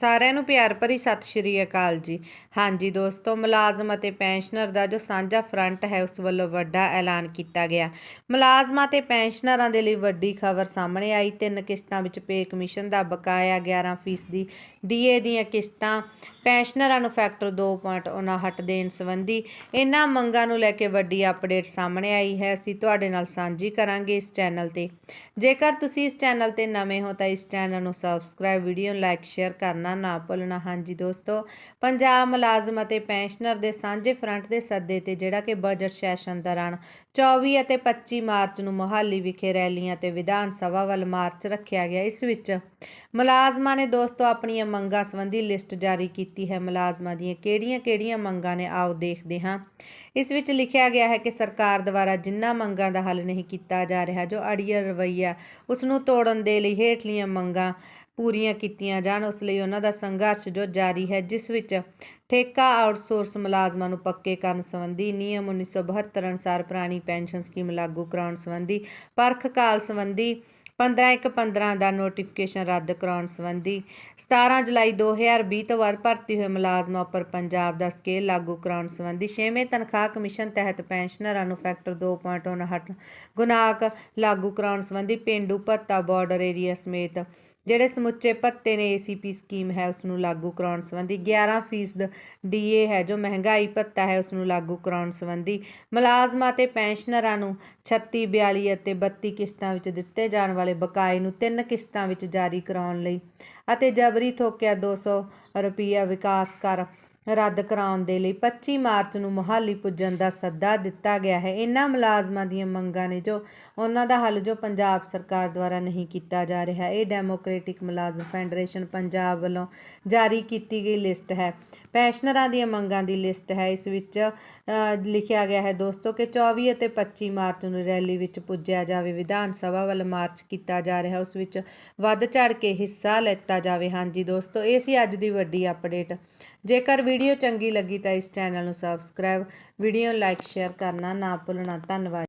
ਸਾਰਿਆਂ ਨੂੰ ਪਿਆਰ ਭਰੀ ਸਤਿ ਸ਼੍ਰੀ ਅਕਾਲ ਜੀ। ਹਾਂਜੀ ਦੋਸਤੋ, ਮੁਲਾਜ਼ਮ ਅਤੇ ਪੈਨਸ਼ਨਰ ਦਾ ਜੋ ਸਾਂਝਾ ਫਰੰਟ ਹੈ, ਉਸ ਵੱਲੋਂ ਵੱਡਾ ਐਲਾਨ ਕੀਤਾ ਗਿਆ। ਮੁਲਾਜ਼ਮਾਂ ਤੇ ਪੈਨਸ਼ਨਰਾਂ ਦੇ ਲਈ ਵੱਡੀ ਖਬਰ ਸਾਹਮਣੇ ਆਈ। ਤਿੰਨ ਕਿਸ਼ਤਾਂ ਵਿੱਚ ਪੇ ਕਮਿਸ਼ਨ ਦਾ ਬਕਾਇਆ 11% ਦੀ ਡੀਏ ਦੀਆਂ ਕਿਸ਼ਤਾਂ। ਪੈਨਸ਼ਨਰਾਂ ਨੂੰ ਫੈਕਟਰ 2.59 ਦੇਣ ਸੰਬੰਧੀ ਇਹਨਾਂ ਮੰਗਾਂ ਨੂੰ ਲੈ ਕੇ ਵੱਡੀ ਅਪਡੇਟ ਸਾਹਮਣੇ ਆਈ ਹੈ। ਅਸੀਂ ਤੁਹਾਡੇ ਨਾਲ ਸਾਂਝੀ ਕਰਾਂਗੇ ਇਸ ਚੈਨਲ ਤੇ। ਜੇਕਰ ਤੁਸੀਂ ਇਸ ਚੈਨਲ ਤੇ ਨਵੇਂ ਹੋ ਤਾਂ ਇਸ ਚੈਨਲ ਨੂੰ ਸਬਸਕ੍ਰਾਈਬ, ਵੀਡੀਓ ਲਾਈਕ, ਸ਼ੇਅਰ ਕਰਨਾ ਨਾ ਭੁੱਲਣਾ। ਹਾਂਜੀ ਦੋਸਤੋ, ਪੰਜਾਬ ਮੁਲਾਜ਼ਮ ਅਤੇ ਪੈਨਸ਼ਨਰ ਦੇ ਸਾਂਝੇ ਫਰੰਟ ਦੇ ਸੱਦੇ ਤੇ ਜਿਹੜਾ ਕਿ ਬਜਟ ਸੈਸ਼ਨ ਦੌਰਾਨ 24 ਅਤੇ 25 ਮਾਰਚ ਨੂੰ ਮੋਹਾਲੀ ਵਿਖੇ ਰੈਲੀਆਂ ਤੇ ਵਿਧਾਨ ਸਭਾ ਵੱਲ ਮਾਰਚ ਰੱਖਿਆ ਗਿਆ। ਇਸ ਵਿੱਚ ਮੁਲਾਜ਼ਮਾਂ ਨੇ ਦੋਸਤੋ ਆਪਣੀਆਂ ਮੰਗਾਂ ਸੰਬੰਧੀ ਲਿਸਟ ਜਾਰੀ ਕੀਤੀ ਹੈ। ਮੁਲਾਜ਼ਮਾਂ ਦੀਆਂ ਕਿਹੜੀਆਂ-ਕਿਹੜੀਆਂ ਮੰਗਾਂ ਨੇ ਆਓ ਦੇਖਦੇ ਹਾਂ। ਇਸ ਵਿੱਚ ਲਿਖਿਆ ਗਿਆ ਹੈ ਕਿ ਸਰਕਾਰ ਦੁਆਰਾ ਜਿੰਨਾ ਮੰਗਾਂ ਦਾ ਹੱਲ ਨਹੀਂ ਕੀਤਾ ਜਾ ਰਿਹਾ, ਜੋ ਅੜੀਅਰ ਰਵੱਈਆ ਉਸ ਨੂੰ ਤੋੜਨ ਦੇ ਲਈ ਹੇਠਲੀਆਂ ਮੰਗਾਂ ਪੂਰੀਆਂ ਕੀਤੀਆਂ ਜਾਣ, ਉਸ ਲਈ ਉਹਨਾਂ ਦਾ ਸੰਘਰਸ਼ ਜੋ ਜਾਰੀ ਹੈ, ਜਿਸ ਵਿੱਚ ਠੇਕਾ ਆਊਟਸੋਰਸ ਮੁਲਾਜ਼ਮਾਂ ਨੂੰ ਪੱਕੇ ਕਰਨ ਸੰਬੰਧੀ ਨਿਯਮ 1972 ਅਨੁਸਾਰ ਪੁਰਾਣੀ ਪੈਨਸ਼ਨ ਸਕੀਮ ਲਾਗੂ ਕਰਾਉਣ ਸੰਬੰਧੀ ਪਰਖ ਕਾਲ ਸੰਬੰਧੀ 15/1/15 ਦਾ ਨੋਟੀਫਿਕੇਸ਼ਨ ਰੱਦ ਕਰਾਉਣ ਸੰਬੰਧੀ 17 ਜੁਲਾਈ 2020 ਤੋਂ ਬਾਅਦ ਭਰਤੀ ਹੋਏ ਮੁਲਾਜ਼ਮਾਂ ਉੱਪਰ ਪੰਜਾਬ ਦਾ ਸਕੇਲ ਲਾਗੂ ਕਰਾਉਣ ਸੰਬੰਧੀ 6ਵੇਂ ਤਨਖਾਹ ਕਮਿਸ਼ਨ ਤਹਿਤ ਪੈਨਸ਼ਨਰਾਂ ਨੂੰ ਫੈਕਟਰ 2.59 ਗੁਨਾਕ ਲਾਗੂ ਕਰਾਉਣ ਸੰਬੰਧੀ ਪਿੰਡੂ ਭੱਤਾ ਬਾਰਡਰ ਏਰੀਆ ਸਮੇਤ ਜਿਹੜੇ ਸਮੁੱਚੇ ਭੱਤੇ ਨੇ ਏਸੀਪੀ ਸਕੀਮ ਹੈ ਉਸ ਨੂੰ ਲਾਗੂ ਕਰਾਉਣ ਸੰਬੰਧੀ 11% ਡੀਏ ਹੈ, ਜੋ ਮਹਿੰਗਾਈ ਭੱਤਾ ਹੈ ਉਸ ਨੂੰ ਲਾਗੂ ਕਰਾਉਣ ਸੰਬੰਧੀ ਮੁਲਾਜ਼ਮਾਂ ਤੇ ਪੈਨਸ਼ਨਰਾਂ ਨੂੰ 36 42 ਅਤੇ 32 ਕਿਸ਼ਤਾਂ ਵਿੱਚ ਦਿੱਤੇ ਜਾਣ ਵਾਲੇ ਬਕਾਏ ਨੂੰ ਤਿੰਨ ਕਿਸ਼ਤਾਂ ਵਿੱਚ ਜਾਰੀ ਕਰਾਉਣ ਲਈ ਅਤੇ ਜਬਰੀ ਥੋਕਿਆ 200 ਰੁਪਈਆ ਵਿਕਾਸ ਕਰ ਰੱਦ ਕਰਾਉਣ ਦੇ ਲਈ 25 ਮਾਰਚ ਨੂੰ ਮੁਹਾਲੀ ਪੁੱਜਣ ਦਾ ਸੱਦਾ ਦਿੱਤਾ ਗਿਆ ਹੈ। ਇਹਨਾਂ ਮੁਲਾਜ਼ਮਾਂ ਦੀਆਂ ਮੰਗਾਂ ਨੇ ਜੋ ਉਹਨਾਂ ਦਾ ਹੱਲ ਜੋ ਪੰਜਾਬ ਸਰਕਾਰ ਦੁਆਰਾ ਨਹੀਂ ਕੀਤਾ ਜਾ ਰਿਹਾ, ਇਹ ਡੈਮੋਕ੍ਰੈਟਿਕ ਮੁਲਾਜ਼ਮ ਫੈਡਰੇਸ਼ਨ ਪੰਜਾਬ ਵੱਲੋਂ ਜਾਰੀ ਕੀਤੀ ਗਈ ਲਿਸਟ ਹੈ। ਪੈਨਸ਼ਨਰਾਂ ਦੀਆਂ ਮੰਗਾਂ ਦੀ ਲਿਸਟ ਹੈ। ਇਸ ਵਿੱਚ ਲਿਖਿਆ ਗਿਆ ਹੈ, ਦੋਸਤੋ, ਕਿ 24 ਅਤੇ 25 ਮਾਰਚ ਨੂੰ ਰੈਲੀ ਵਿੱਚ ਪੁੱਜਿਆ ਜਾਵੇ, ਵਿਧਾਨ ਸਭਾ ਵੱਲ ਮਾਰਚ ਕੀਤਾ ਜਾ ਰਿਹਾ ਉਸ ਵਿੱਚ ਵੱਧ ਚੜ ਕੇ ਹਿੱਸਾ ਲੈਤਾ ਜਾਵੇ। ਹਾਂਜੀ ਦੋਸਤੋ, ਇਹ ਸੀ ਅੱਜ ਦੀ ਵੱਡੀ ਅਪਡੇਟ। ਜੇਕਰ ਵੀਡੀਓ ਚੰਗੀ ਲੱਗੀ ਤਾਂ ਇਸ ਚੈਨਲ ਨੂੰ ਸਬਸਕ੍ਰਾਈਬ, ਵੀਡੀਓ ਨੂੰ ਲਾਈਕ, ਸ਼ੇਅਰ ਕਰਨਾ ਨਾ ਭੁੱਲਣਾ। ਧੰਨਵਾਦ।